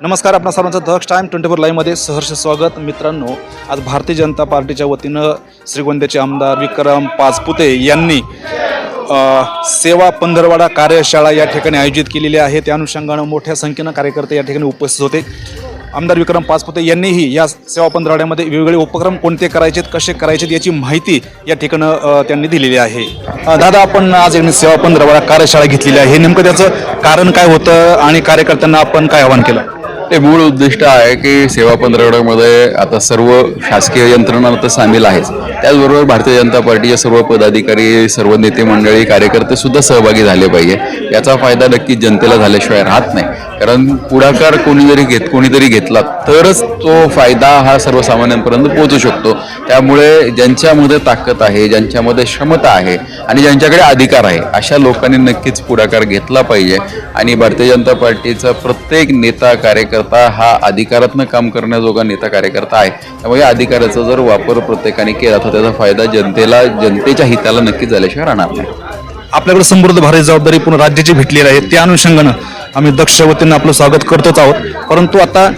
नमस्कार आपणा सर्वांचं दक्ष टाइम ट्वेंटी फोर लाईव्हमध्ये सहर्ष स्वागत. मित्रांनो आज भारतीय जनता पार्टीच्या वतीनं श्रीगोंद्याचे आमदार विक्रम पाचपुते यांनी सेवा पंधरवाडा कार्यशाळा या ठिकाणी आयोजित केलेली आहे. त्या अनुषंगानं मोठ्या संख्येनं कार्यकर्ते या ठिकाणी उपस्थित होते. आमदार विक्रम पाचपुते यांनीही या सेवा पंधरवाड्यामध्ये वेगवेगळे उपक्रम कोणते करायचेत कसे करायचेत याची माहिती या ठिकाणं त्यांनी दिलेली आहे. दादा आपण आज एक सेवा पंधरवाडा कार्यशाळा घेतलेली आहे. नेमकं त्याचं कारण काय होतं आणि कार्यकर्त्यांना आपण काय आवाहन केलं? ते मूळ उद्दिष्ट आहे की सेवा पंधरवड्यामध्ये आता सर्व शासकीय यंत्रणा तर सामील आहेच त्याचबरोबर भारतीय जनता पार्टीचे सर्व पदाधिकारी सर्व नेते मंडळी कार्यकर्ते सुद्धा सहभागी झाले पाहिजे. याचा फायदा नक्की जनतेला झाल्याशिवाय राहत नाही. कारण पुढाकार कोणी जरी घेत कोणीतरी घेतला तरच तो फायदा हा सर्वसामान्यांपर्यंत पोहोचू शकतो. त्यामुळे ज्यांच्यामध्ये ताकद आहे ज्यांच्यामध्ये क्षमता आहे आणि ज्यांच्याकडे अधिकार आहे अशा लोकांनी नक्कीच पुढाकार घेतला पाहिजे. आणि भारतीय जनता पार्टीचा प्रत्येक नेता कार्यकर्ता हा अधिकारातनं काम करण्याजोगा नेता कार्यकर्ता आहे. त्यामुळे या अधिकाराचा जर वापर प्रत्येकाने केला तर त्याचा फायदा जनतेला जनतेच्या हिताला नक्कीच झाल्याशिवाय राहणार नाही. आपल्याकडे समृद्ध भारत जबाबदारी पूर्ण राज्याची भेटलेली आहे. त्या अनुषंगानं आम्ही दक्ष वतीनं आपलं स्वागत करतोच आहोत. परंतु आता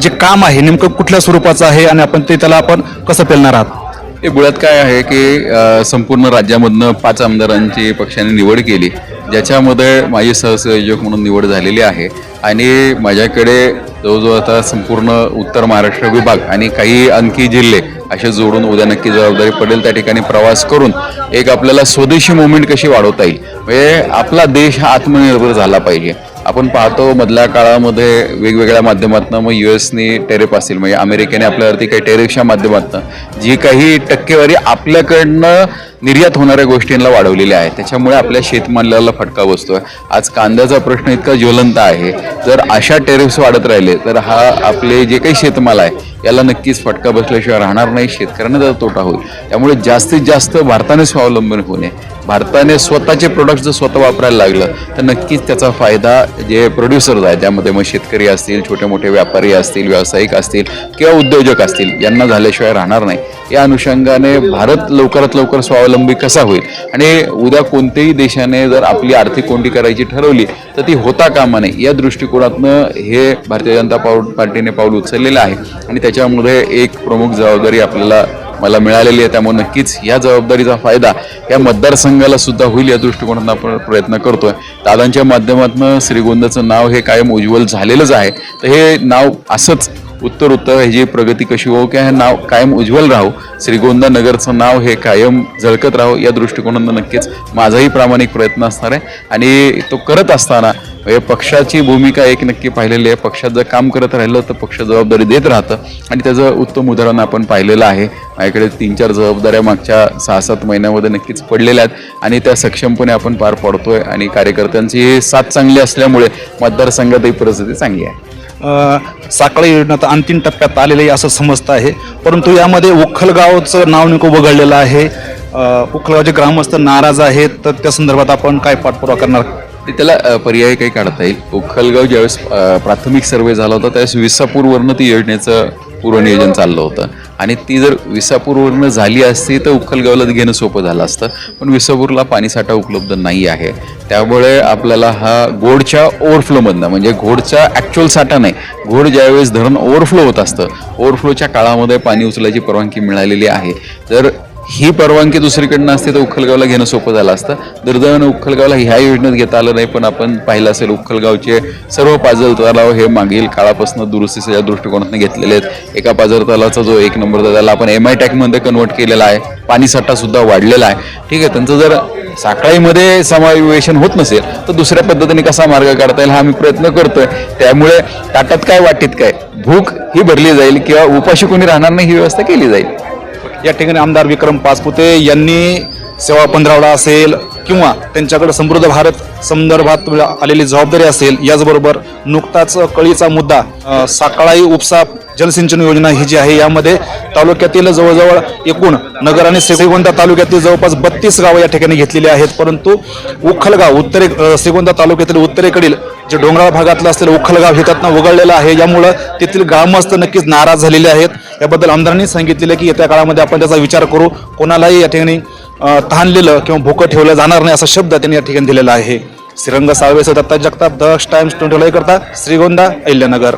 जे काम आहे नेमकं कुठल्या स्वरूपाचं आहे आणि आपण ते त्याला आपण कसं पेलणार आहात? हे मुळात काय आहे की संपूर्ण राज्यामधनं पाच आमदारांची पक्षाने निवड केली ज्याच्यामध्ये माझी सहसंयोजक म्हणून निवड झालेली आहे. आणि माझ्याकडे जवळजवळ आता संपूर्ण उत्तर महाराष्ट्र विभाग आणि काही आणखी जिल्हे असे जोडून उद्या नक्की जबाबदारी पडेल त्या ठिकाणी प्रवास करून एक आपल्याला स्वदेशी मुवमेंट कशी वाढवता येईल? म्हणजे आपला देश हा आत्मनिर्भर झाला पाहिजे. आपण पाहतो मधल्या काळामध्ये वेगवेगळ्या माध्यमातून मग यू एसनी टेरिफ असेल म्हणजे अमेरिकेने आपल्यावरती काही टेरिफच्या माध्यमातून जी काही टक्केवारी आपल्याकडनं निर्यात होणाऱ्या गोष्टींना वाढवलेल्या आहे त्याच्यामुळे आपल्या शेतमालाला फटका बसतोय. आज कांद्याचा प्रश्न इतका ज्वलंत आहे. जर अशा टेरिफ्स वाढत राहिले तर हा आपले जे काही शेतमाल आहे याला नक्कीच फटका बसल्याशिवाय राहणार नाही. शेतकऱ्यांना त्याचा तोटा होईल. त्यामुळे जास्तीत जास्त भारताने स्वावलंबन होणे भारताने स्वतःचे प्रोडक्ट जर स्वतः वापरायला लागलं तर नक्कीच त्याचा फायदा जे प्रोड्युसर्स आहेत त्यामध्ये मग शेतकरी असतील छोटे मोठे व्यापारी असतील व्यावसायिक असतील किंवा उद्योजक असतील यांना झाल्याशिवाय राहणार नाही. या अनुषंगाने भारत लवकरात लवकर स्वावलंबी कसा होईल? आणि उद्या कोणत्याही देशाने जर आपली आर्थिक कोंडी करायची ठरवली तर ती होता कामा नये. या दृष्टिकोनातनं हे भारतीय जनता पाऊल पार्टीने पाऊल उचललेलं आहे. आणि त्याच्यामध्ये एक प्रमुख जबाबदारी आपल्याला मला मिळालेली आहे त्यामुळे नक्कीच या जबाबदारीचा फायदा या मतदारसंघाला सुद्धा होईल या दृष्टिकोनातून आपण प्रयत्न करतोय. दादांच्या माध्यमातून श्रीगोंदाचं नाव हे कायम उज्ज्वल झालेलंच आहे. तर हे नाव असंच उत्तर उत्तर ह्याची प्रगती कशी हो किंवा हे नाव कायम उज्ज्वल राहो श्रीगोंदा नगरचं नाव हे कायम झळकत राहो या दृष्टिकोनातून नक्कीच माझाही प्रामाणिक प्रयत्न असणार आहे. आणि तो करत असताना हे पक्षाची भूमिका एक नक्की पाहिलेली आहे. पक्षात जर काम करत राहिलं तर पक्ष जबाबदारी देत राहतं. आणि त्याचं उत्तम उदाहरण आपण पाहिलेलं आहे. माझ्याकडे तीन चार जबाबदाऱ्या मागच्या सहा सात महिन्यामध्ये नक्कीच पडलेल्या आहेत. आणि त्या सक्षमपणे आपण पार पाडतोय. आणि कार्यकर्त्यांची साथ चांगली असल्यामुळे मतदारसंघातही परिस्थिती चांगली आहे. साखळी योजना तर अंतिम टप्प्यात आलेली आहे असं समजतं आहे. परंतु यामध्ये उखलगावचं नाव नेमकं वगळलेलं आहे. उखलगावचे ग्रामस्थ नाराज आहेत. तर त्या संदर्भात आपण काय पाठपुरावा करणार? ते त्याला पर्याय काही काढता येईल. उखलगाव ज्यावेळेस प्राथमिक सर्वे झाला होता त्यावेळेस विसापूरवरनं ती योजनेचं पूर्वनियोजन चाललं होतं. आणि ती जर विसापूरवरनं झाली असती तर उखलगावला घेणं सोपं झालं असतं. पण विसापूरला पाणीसाठा उपलब्ध नाही आहे. त्यामुळे आपल्याला हा घोडच्या ओव्हरफ्लोमधनं म्हणजे घोडचा ॲक्च्युअल साठा नाही. घोड ज्यावेळेस धरण ओव्हरफ्लो होत असतं ओव्हरफ्लोच्या काळामध्ये पाणी उचलायची परवानगी मिळालेली आहे. जर ही परवानगी दुसरीकडनं असते तर उखलगावला घेणं सोपं झालं असतं. दुर्दैवानं उखलगावला ह्या योजनेत घेता आलं नाही पण आपण पाहिलं असेल उखलगावचे सर्व पाझर तलाव हे मागील काळापासून दुरुस्तीच्या दृष्टिकोनातून घेतलेले आहेत. एका पाजर तलावाचा जो एक नंबर त्याला आपण एम आय टॅकमध्ये कन्वर्ट केलेला आहे. पाणीसाठा सुद्धा वाढलेला आहे. ठीक आहे त्यांचं जर साखळीमध्ये समावेशन होत नसेल तर दुसऱ्या पद्धतीने कसा मार्ग काढता येईल हा आम्ही प्रयत्न करतोय. त्यामुळे ताटात काय वाटीत काय भूक ही भरली जाईल किंवा उपाशी कोणी राहणार नाही ही व्यवस्था केली जाईल. या ठिकाणी आमदार विक्रम पाचपुते यांनी सेवा पंधरावडा असेल किंवा त्यांच्याकडे समृद्ध भारत संदर्भात आलेली जबाबदारी असेल याचबरोबर नुकताच कळीचा मुद्दा अ, साकळाई उपसा जलसिंचन योजना ही जी आहे यामध्ये तालुक्यातील जवळजवळ एकूण नगर आणि श्रीगोंदा तालुक्यातील जवळपास बत्तीस गावं या ठिकाणी घेतलेली आहेत. परंतु उखलगाव उत्तरे श्रीगोंदा तालुक्यातील उत्तरेकडील जे डोंगराळ भागातलं असलेलं उखलगाव हे त्यातनं वगळलेलं आहे. यामुळं तेथील ग्रामस्थ नक्कीच नाराज झालेले आहेत. याबद्दल आमदारांनी सांगितलेलं की येत्या काळामध्ये आपण त्याचा विचार करू. कोणालाही या ठिकाणी तहानलेलं किंवा भुकं ठेवलं जाणार नाही असा शब्द त्यांनी या ठिकाणी दिलेला आहे. Shrirang साळवेसह Datta Jagtap the Times twenty करता श्रीगोंदा अहिल्यानगर.